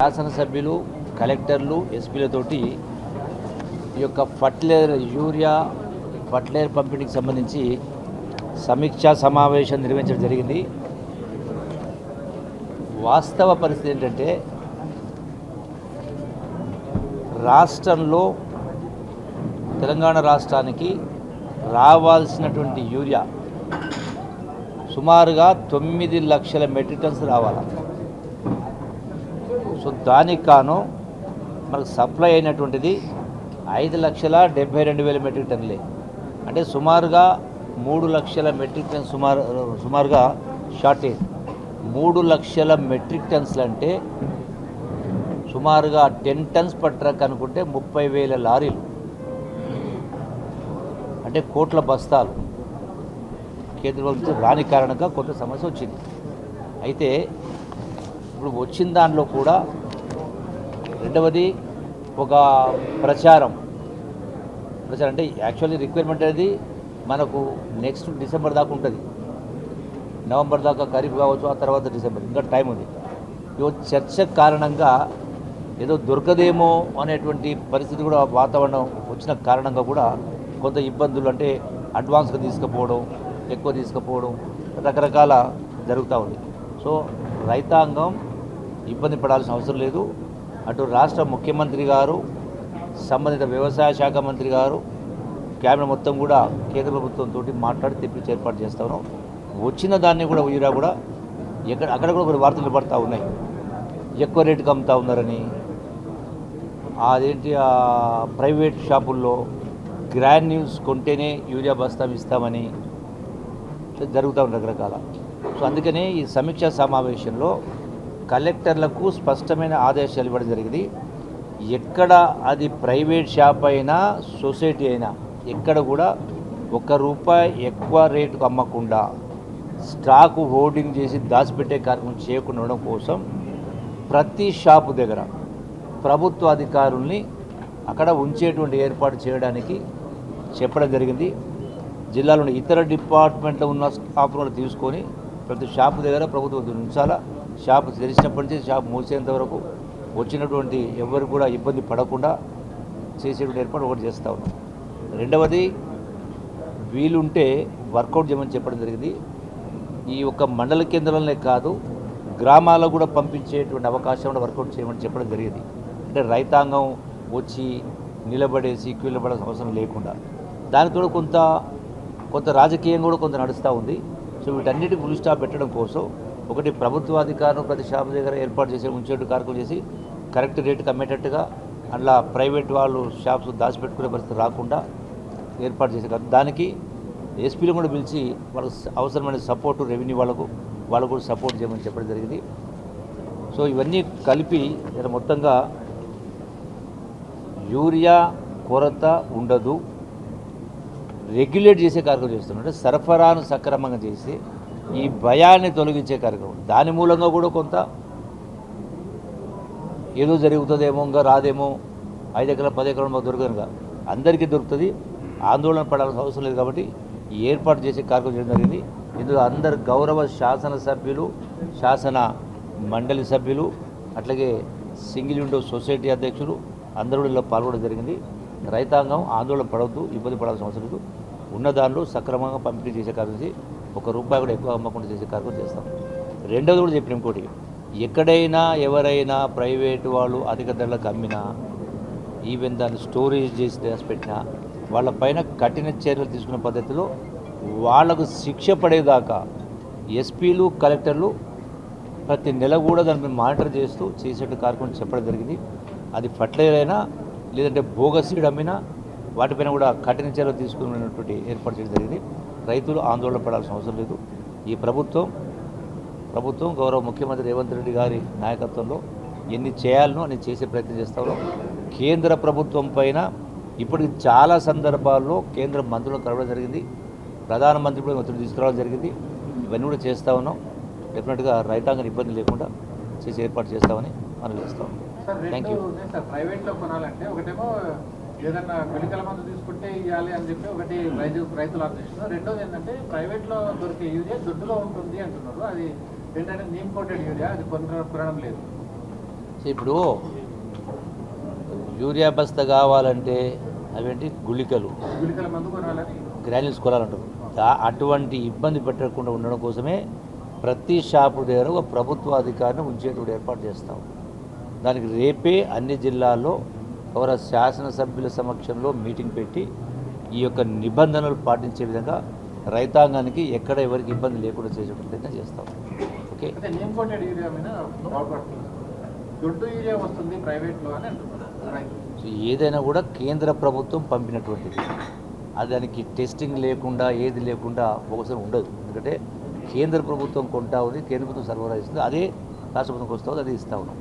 శాసనసభ్యులు కలెక్టర్లు ఎస్పీలతోటి ఈ యొక్క ఫర్టిలైజర్ యూరియా ఫర్టిలైజర్ పంపిణీకి సంబంధించి సమీక్షా సమావేశం నిర్వహించడం జరిగింది. వాస్తవ పరిస్థితి ఏంటంటే రాష్ట్రంలో తెలంగాణ రాష్ట్రానికి రావాల్సినటువంటి యూరియా సుమారుగా తొమ్మిది లక్షల మెట్రిక్ టన్స్ రావాలి? సో దానికి కాను మనకు సప్లై అయినటువంటిది ఐదు లక్షల డెబ్బై రెండు వేల మెట్రిక్ టన్నులే. అంటే సుమారుగా మూడు లక్షల మెట్రిక్ టన్ సుమారు సుమారుగా షార్టేజ్ మూడు లక్షల మెట్రిక్ టన్స్లు అంటే సుమారుగా టెన్ టన్స్ పర్ ట్రక్ అనుకుంటే ముప్పై వేల లారీలు. అంటే కోట్ల బస్తాలు. కేంద్ర ప్రభుత్వం రాని కారణంగా కొంత సమస్య వచ్చింది. అయితే ఇప్పుడు వచ్చిన దానిలో కూడా రెండవది ఒక ప్రచారం. ప్రచారం అంటే యాక్చువల్లీ రిక్వైర్మెంట్ అనేది మనకు నెక్స్ట్ డిసెంబర్ దాకా ఉంటుంది. నవంబర్ దాకా ఖరీఫ్ కావచ్చు ఆ తర్వాత డిసెంబర్ ఇంకా టైం ఉంది. ఇవో చర్చ కారణంగా ఏదో దొరకదేమో అనేటువంటి పరిస్థితి కూడా వాతావరణం వచ్చిన కారణంగా కూడా కొంత ఇబ్బందులు అంటే అడ్వాన్స్గా తీసుకుపోవడం ఎక్కువ తీసుకుపోవడం రకరకాల జరుగుతూ ఉంది. సో రైతాంగం ఇబ్బంది పడాల్సిన అవసరం లేదు. అటు రాష్ట్ర ముఖ్యమంత్రి గారు సంబంధిత వ్యవసాయ శాఖ మంత్రి గారు క్యాబినెట్ మొత్తం కూడా కేంద్ర ప్రభుత్వంతో మాట్లాడి తెప్పించి ఏర్పాటు చేస్తాను వచ్చిన దాన్ని కూడా ఉయ్యరా కూడా ఎక్కడ అక్కడ కూడా కొన్ని వార్తలు పడతా ఉన్నాయి. ఎక్కువ రేటుకి అమ్ముతా ఉన్నారని. అదేంటి ప్రైవేట్ షాపుల్లో గ్రాండ్ న్యూస్ కొంటేనే యూరియా బస్తాం ఇస్తామని జరుగుతూ ఉంది రకరకాల. సో అందుకనే ఈ సమీక్షా సమావేశంలో కలెక్టర్లకు స్పష్టమైన ఆదేశాలు ఇవ్వడం జరిగింది. ఎక్కడ అది ప్రైవేట్ షాప్ అయినా సొసైటీ అయినా ఎక్కడ కూడా ఒక్క రూపాయి ఎక్కువ రేటుకు అమ్మకుండా స్టాకు హోర్డింగ్ చేసి దాచిపెట్టే కార్యక్రమం చేయకుండా ఉండడం కోసం ప్రతి షాపు దగ్గర ప్రభుత్వ అధికారుల్ని అక్కడ ఉంచేటువంటి ఏర్పాటు చేయడానికి చెప్పడం జరిగింది. జిల్లాలోని ఇతర డిపార్ట్మెంట్లో ఉన్న స్టాఫ్ కూడా తీసుకొని ప్రతి షాపు దగ్గర ప్రభుత్వం ఉంచాలా షాపు తెరిచినప్పటి నుంచి షాప్ మూసేంత వరకు వచ్చినటువంటి ఎవరు కూడా ఇబ్బంది పడకుండా చేసేటువంటి ఏర్పాటు ఒకటి చేస్తూ ఉన్నాం. రెండవది వీలుంటే వర్కౌట్ చేయమని చెప్పడం జరిగింది. ఈ యొక్క మండల కేంద్రంలోనే కాదు గ్రామాలకు కూడా పంపించేటువంటి అవకాశం కూడా వర్కౌట్ చేయమని చెప్పడం జరిగింది. అంటే రైతాంగం వచ్చి నిలబడేసి క్యూలో పడాల్సిన అవసరం లేకుండా. దానితో కొంత కొంత రాజకీయం కూడా కొంత నడుస్తూ ఉంది. సో వీటన్నిటి ఫుల్ స్టాప్ పెట్టడం కోసం ఒకటి ప్రభుత్వ అధికారులు ప్రతి షాప్ దగ్గర ఏర్పాటు చేసే ఉంచేట్టు కార్యక్రమం చేసి కరెక్ట్ రేటుకి అమ్మేటట్టుగా అట్లా ప్రైవేట్ వాళ్ళు షాప్స్ దాచిపెట్టుకునే పరిస్థితి రాకుండా ఏర్పాటు చేసే దానికి ఎస్పీలు కూడా పిలిచి వాళ్ళకు అవసరమైన సపోర్టు రెవెన్యూ వాళ్ళకు వాళ్ళకు కూడా సపోర్ట్ చేయమని చెప్పడం జరిగింది. సో ఇవన్నీ కలిపి ఇలా మొత్తంగా యూరియా కొరత ఉండదు. రెగ్యులేట్ చేసే కార్యక్రమం చేస్తున్నాడు సరఫరాను సక్రమంగా చేసి ఈ భయాన్ని తొలగించే కార్యక్రమం. దాని మూలంగా కూడా కొంత ఏదో జరుగుతుందేమో ఇంకా రాదేమో ఐదు ఎకరాలు పది ఎకరాలు మాకు దొరకదు అందరికీ దొరుకుతుంది. ఆందోళన పడాల్సిన అవసరం లేదు కాబట్టి ఏర్పాటు చేసే కార్యక్రమం చేయడం జరిగింది. ఇందులో అందరు గౌరవ శాసన సభ్యులు శాసన మండలి సభ్యులు అట్లాగే సింగిల్ విండో సొసైటీ అధ్యక్షులు అందరూ ఇందులో పాల్గొనడం జరిగింది. రైతాంగం ఆందోళన పడవద్దు ఇబ్బంది పడాల్సిన అవసరం లేదు. ఉన్న దానిలో సక్రమంగా పంపిణీ చేసే కార్యక్రమం చేసి ఒక రూపాయి కూడా ఎక్కువ అమ్మకుండా చేసే కార్యక్రమం చేస్తాం. రెండవది కూడా చెప్పిన ఇంకోటి ఎక్కడైనా ఎవరైనా ప్రైవేటు వాళ్ళు అధిక ధరలకు అమ్మినా ఈవెన్ దాన్ని స్టోరేజ్ చేసి దాచిపెట్టినా వాళ్ళపైన కఠిన చర్యలు తీసుకునే పద్ధతిలో వాళ్ళకు శిక్ష పడేదాకా ఎస్పీలు కలెక్టర్లు ప్రతి నెల కూడా దాని మీద మానిటర్ చేస్తూ చేసేట్టు కార్యక్రమం చెప్పడం జరిగింది. అది ఫర్టిలైజర్ అయినా లేదంటే బోగస్ అమ్మినా వాటిపైన కూడా కఠిన చర్యలు తీసుకునేటువంటి ఏర్పాటు చేయడం జరిగింది. రైతులు ఆందోళన పడాల్సిన అవసరం లేదు. ఈ ప్రభుత్వం ప్రభుత్వం గౌరవ ముఖ్యమంత్రి రేవంత్ రెడ్డి గారి నాయకత్వంలో ఎన్ని చేయాలనో అని చేసే ప్రయత్నం చేస్తా ఉన్నాం. కేంద్ర ప్రభుత్వం పైన ఇప్పటికి చాలా సందర్భాల్లో కేంద్ర మంత్రులను కలవడం జరిగింది. ప్రధానమంత్రి కూడా ఒత్తిడి తీసుకురావడం జరిగింది. ఇవన్నీ కూడా చేస్తూ ఉన్నాం. డెఫినెట్గా రైతాంగం ఇబ్బంది లేకుండా చేసి ఏర్పాటు చేస్తామని మనం చేస్తాం థ్యాంక్ యూ సార్. ప్రైవేట్లో కొనాలంటే ఒకటేమో ఏదన్నా మెడికల్ మందు తీసుకుంటే ఇవ్వాలి అని చెప్పి ఒకటి రైతు రైతులు ఆలోచిస్తున్నారు రెండోది ఏంటంటే ప్రైవేట్లో దొరికే యూరియా దొడ్డులో ఉంటుంది అంటున్నారు. అది ఏంటంటే నీమ్ కోటెడ్ యూరియా అది కొన కొనడం లేదు. ఇప్పుడు యూరియా బస్త కావాలంటే అవేంటి? గుళికలు. గుళికల మందు కొనాలని. గ్రాన్యూల్స్ కొనాలంటారు. అటువంటి ఇబ్బంది పెట్టకుండా ఉండడం కోసమే ప్రతి షాపు దగ్గర ఒక ప్రభుత్వ అధికారిని ఉంచేటువంటి ఏర్పాటు చేస్తాం. దానికి రేపే అన్ని జిల్లాల్లో గౌరవ శాసనసభ్యుల సమక్షంలో మీటింగ్ పెట్టి ఈ యొక్క నిబంధనలు పాటించే విధంగా రైతాంగానికి ఎక్కడ ఎవరికి ఇబ్బంది లేకుండా చేసేటువంటి ప్రయత్నం చేస్తాం. ఓకే? వస్తుంది ఏదైనా కూడా కేంద్ర ప్రభుత్వం పంపినటువంటిది. అది దానికి టెస్టింగ్ లేకుండా ఏది లేకుండా ఒకసారి ఉండదు. ఎందుకంటే కేంద్ర ప్రభుత్వం కొంటా ఉంది కేంద్ర ప్రభుత్వం సరఫరా ఇస్తుంది అదే రాష్ట్ర ప్రభుత్వం వస్తూ ఉంది అదే ఇస్తూ ఉన్నాం.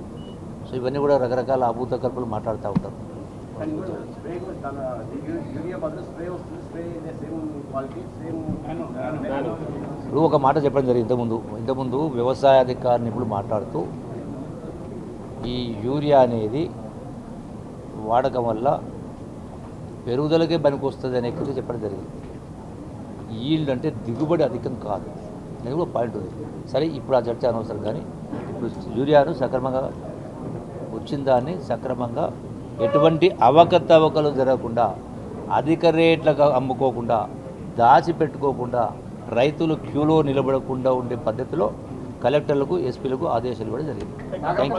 సో ఇవన్నీ కూడా రకరకాల అభూత కల్పనలు మాట్లాడుతూ ఉంటారు ఇప్పుడు ఒక మాట చెప్పడం జరిగింది ఇంతకుముందు. ఇంతకుముందు వ్యవసాయ అధికారి నిపుణులు మాట్లాడుతూ ఈ యూరియా అనేది వాడకం వల్ల పెరుగుదలకే పనికి వస్తుంది అనే కొద్ది చెప్పడం జరిగింది. ఈల్డ్ అంటే దిగుబడి అధికం కాదు. అనేది కూడా పాయింట్ ఉంది. సరే ఇప్పుడు ఆ చర్చ అనవసరం కానీ ఇప్పుడు యూరియాను సక్రమంగా వచ్చిన దాన్ని సక్రమంగా ఎటువంటి అవకతవకలు జరగకుండా అధిక రేట్లకు అమ్ముకోకుండా దాచిపెట్టుకోకుండా రైతులు క్యూలో నిలబడకుండా ఉండే పద్ధతిలో కలెక్టర్లకు ఎస్పీలకు ఆదేశాలు ఇవ్వడం జరిగింది. థ్యాంక్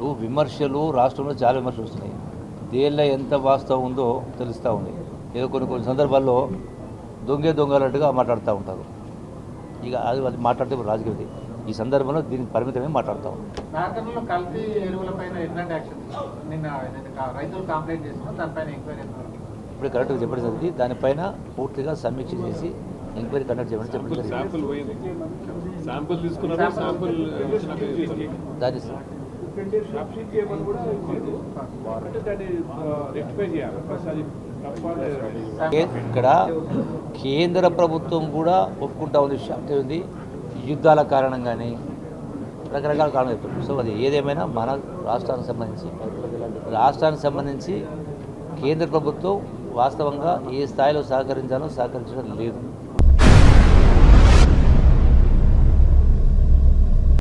యూ విమర్శలు రాష్ట్రంలో చాలా విమర్శలు వస్తున్నాయి. దేనిలో ఎంత వాస్తవం ఉందో తెలుస్తూ ఉంది. ఏదో కొన్ని కొన్ని సందర్భాల్లో దొంగే దొంగలట్టుగా మాట్లాడుతూ ఉంటారు. ఇక అది అది మాట్లాడితే ఇప్పుడు రాజకీయది ఈ సందర్భంలో దీనికి పరిమితమే మాట్లాడుతూ ఇప్పుడు కరెక్ట్గా చెప్పడం జరిగింది. దానిపైన పూర్తిగా సమీక్ష చేసి ఎంక్వైరీ కండక్ట్ చేయమని చెప్పడం జరిగింది. శాంపుల్ పోయింది. శాంపుల్ తీసుకున్నారు శాంపుల్ ఇచ్చినాక చెప్తారు. దాని దాన్ని రెక్టిఫై చేయాలి? ఇక్కడ కేంద్ర ప్రభుత్వం కూడా ఒప్పుకుంటా ఉంది. అంటే ఉంది. యుద్ధాల కారణంగానే రకరకాల కారణం చెప్తుంది సో అది ఏదేమైనా మన రాష్ట్రానికి సంబంధించి రాష్ట్రానికి సంబంధించి కేంద్ర ప్రభుత్వం వాస్తవంగా ఏ స్థాయిలో సహకరించాలో సహకరించడం లేదు.